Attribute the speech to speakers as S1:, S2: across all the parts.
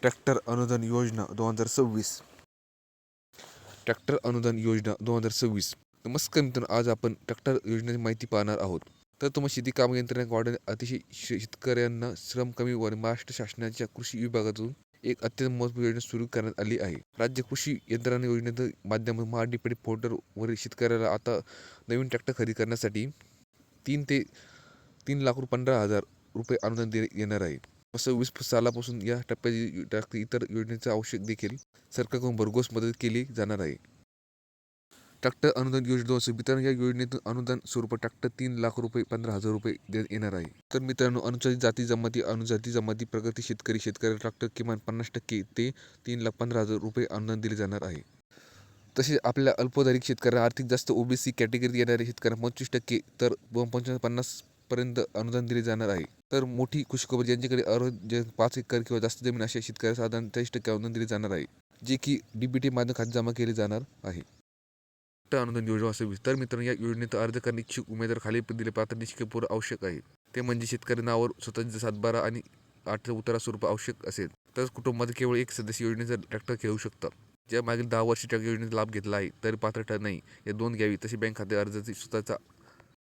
S1: Tractor अनुदान योजना दोन हजार सव्वीस. ट्रॅक्टर अनुदान योजना दोन हजार सव्वीस. नमस्कार मित्रांनो आज आपण ट्रॅक्टर योजनेची माहिती पाहणार आहोत. तर तुम्हाला शेती काम यंत्रणा वाढवणे अतिशय श- शेतकऱ्यांना श्रम कमी व महाराष्ट्र शासनाच्या कृषी विभागातून एक अत्यंत महत्त्वाची योजना सुरू करण्यात आली आहे. राज्य कृषी यंत्रणा योजनेच्या माध्यमातून महाडीपडी पोर्टलवरील शेतकऱ्याला आता नवीन ट्रॅक्टर खरेदी करण्यासाठी तीन ते तीन लाख रुपये पंधरा हजार रुपये अनुदान दे येणार आहे. सव्वीस सालापासून या टप्प्याची इतर योजनेचा आवश्यक देखील सरकारकडून भरघोस मदत केली जाणार आहे. ट्रॅक्टर अनुदान योजना दोन मित्रांनो या योजनेतून अनुदान स्वरूपात ट्रॅक्टर तीन लाख रुपये पंधरा हजार रुपये देण्यात येणार आहे. तर मित्रांनो अनुसूचित जाती जमाती अनुजाती जमाती प्रगती शेतकरी शेतकऱ्याला ट्रॅक्टर किमान पन्नास टक्के ते तीन लाख पंधरा हजार रुपये अनुदान दिले जाणार आहे. तसेच आपल्या अल्पधारिक शेतकऱ्यांना आर्थिक जास्त ओबीसी कॅटेगरीत येणाऱ्या शेतकऱ्यांना पंचवीस टक्के तर पंचवीस पन्नासपर्यंत अनुदान दिले जाणार आहे. तर मोठी खुशखबर ज्यांच्याकडे अर्ज पाच एकर किंवा जास्त जमीन अशा शेतकऱ्याला साधारण चाळीस टक्के अनुदान दिली जाणार आहे जे की डीबीटी माध्यम खाते जमा केले जाणार आहे. अनुदान योजना असावी तर मित्रांनो या योजनेत अर्ज करणे इच्छुक उमेदवार खाली दिले पात्र निष्क्रिय पूर्व आवश्यक आहे. ते म्हणजे शेतकरी नावावर स्वतःचे सातबारा आणि आठ उतारा स्वरूप आवश्यक असेल तर कुटुंबात केवळ एक सदस्य योजनेचा ट्रॅक्टर घेऊ शकतात ज्या मागील दहा वर्षी ट्रॅक्टर योजनेचा लाभ घेतला आहे तरी पात्र ठर नाही. या दोन घ्यावी तसे बँक खाते अर्जाची स्वतःचा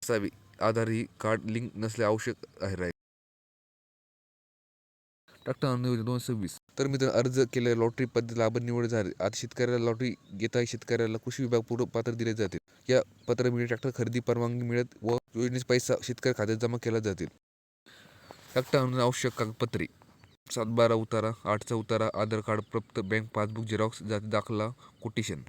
S1: असावी. आधार ही कार्ड लिंक नसले आवश्यक आहे. डॉक्टर ट्रॅक्टर दोन सव्वीस तर मित्र अर्ज केलेल्या लॉटरी पद्धत लाभ निवड झाले. आता शेतकऱ्याला लॉटरी घेता शेतकऱ्याला कृषी विभाग पूर्व पात्र दिले जाते या पत्रामुळे ट्रॅक्टर खरेदी परवानगी मिळत व योजनेचा पैसा शेतकरी खात्यात जमा केला जातील. ट्रॅक्टर अनुदान आवश्यक कागदपत्रे. सात बारा उतारा आठचा उतारा आधार कार्ड प्राप्त बँक पासबुक झेरॉक्स जाती दाखला कोटेशन